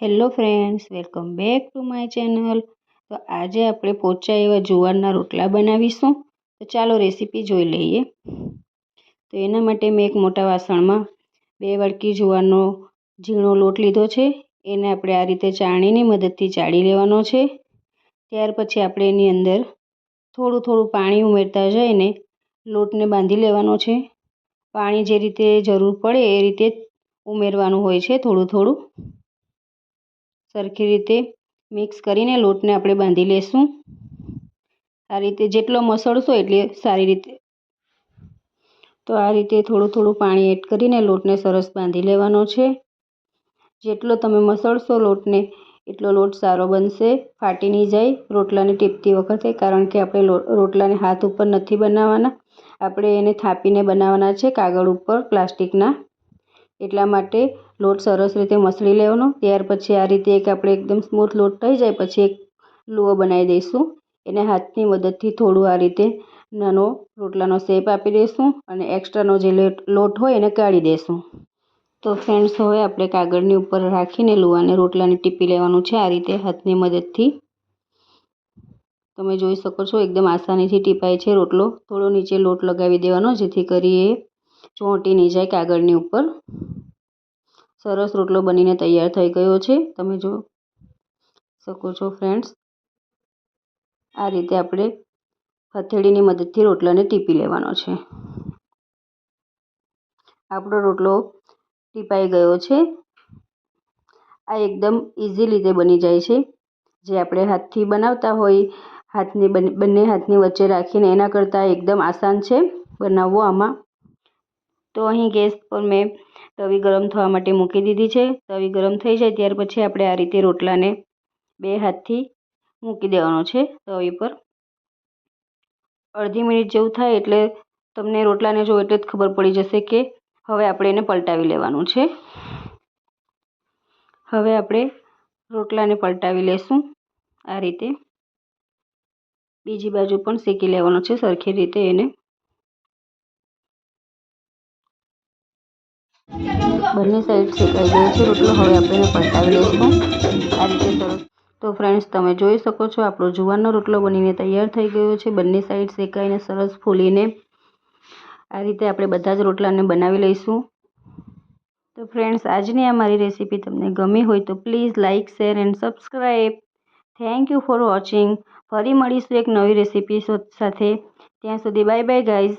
Hello friends, welcome back to my channel. તો આજે આપણે પોચા એવા જુવારના રોટલા બનાવીશું. તો ચાલો રેસીપી જોઈ લઈએ. તો એના માટે મેં એક મોટા વાસણમાં બે વાડકી જુવારનો ઝીણો લોટ લીધો છે. એને આપણે આ રીતે ચાણીની મદદથી ચાળી લેવાનો છે. ત્યાર પછી આપણે એની અંદર થોડું થોડું પાણી ઉમેરતા જઈને લોટને બાંધી લેવાનો છે. પાણી જે રીતે જરૂર પડે એ રીતે ઉમેરવાનું હોય છે થોડું થોડું. સરખી રીતે મિક્સ કરીને લોટને આપણે બાંધી લઈશું આ રીતે જેટલો મસળશો એટલે સારી રીતે. તો આ રીતે થોડું થોડું પાણી એડ કરીને લોટને સરસ બાંધી લેવાનો છે. જેટલો તમે મસળશો લોટને એટલો લોટ સારો બનશે, ફાટી નહીં જાય, રોટલાને ટીપતી વખતે, કારણ કે આપણે રોટલાને હાથ ઉપર નથી બનાવવાના. આપણે એને થાપીને બનાવવાના છે કાગળ ઉપર, પ્લાસ્ટિકના. એટલા માટે લોટ સરસ રીતે મસળી લેવાનો. ત્યાર પછી આ રીતે એક આપણે એકદમ સ્મૂથ લોટ થઈ જાય પછી એક લુઓ બનાવી દઈશું. એને હાથની મદદથી થોડું આ રીતે નાનો રોટલાનો શેપ આપી દઈશું અને એક્સ્ટ્રાનો જે લોટ હોય એને કાઢી દઈશું. તો ફ્રેન્ડ્સ હવે આપણે કાગળની ઉપર રાખીને લુવાને રોટલાને ટીપી લેવાનું છે આ રીતે હાથની મદદથી. તમે જોઈ શકો છો એકદમ આસાનીથી ટીપાય છે રોટલો. થોડો નીચે લોટ લગાવી દેવાનો જેથી કરી એ ચોંટી નહીં જાય કાગળની ઉપર. સરસ રોટલો બનીને તૈયાર થઈ ગયો છે. તમે જો શકો છો ફ્રેન્ડ્સ આ રીતે આપણે હથેળીની મદદથી રોટલાને ટીપી લેવાનો છે. આપણો રોટલો ટીપાઈ ગયો છે. આ એકદમ ઇઝી રીતે બની જાય છે. જે આપણે હાથથી બનાવતા હોય, હાથની બંને હાથની વચ્ચે રાખીને એના કરતાં એકદમ આસાન છે. બનાવવો આમાં. તો અહીં ગેસ પર મેં તવી ગરમ થવા માટે મૂકી દીધી છે. તવી ગરમ થઈ જાય ત્યાર પછી આપણે આ રીતે રોટલાને બે હાથથી મૂકી દેવાનો છે તવી પર. અડધી મિનિટ જેવું થાય એટલે તમને રોટલાને જો એટલે જ ખબર પડી જશે કે હવે આપણે એને પલટાવી લેવાનું છે. હવે આપણે રોટલાને પલટાવી લેશું. આ રીતે બીજી બાજુ પણ શેકી લેવાનો છે સરખી રીતે એને. બંને સાઈડ શેકાઈ ગયો છે રોટલો. હવે આપણે પલટાવી લઈશું. આ રીતે સરસ. તો ફ્રેન્ડ્સ તમે જોઈ શકો છો, આપણો જુવારનો રોટલો બનીને તૈયાર થઈ ગયો છે. બંને સાઈડ શેકાઈને સરસ ફૂલીને આ રીતે આપણે બધા જ રોટલાને બનાવી લઈશું. તો ફ્રેન્ડ્સ આજની આ મારી રેસીપી તમને ગમી હોય તો please like share and subscribe thank you for watching ફરી મળીશું એક નવી રેસીપી સાથે. ત્યાં સુધી બાય બાય ગાઈઝ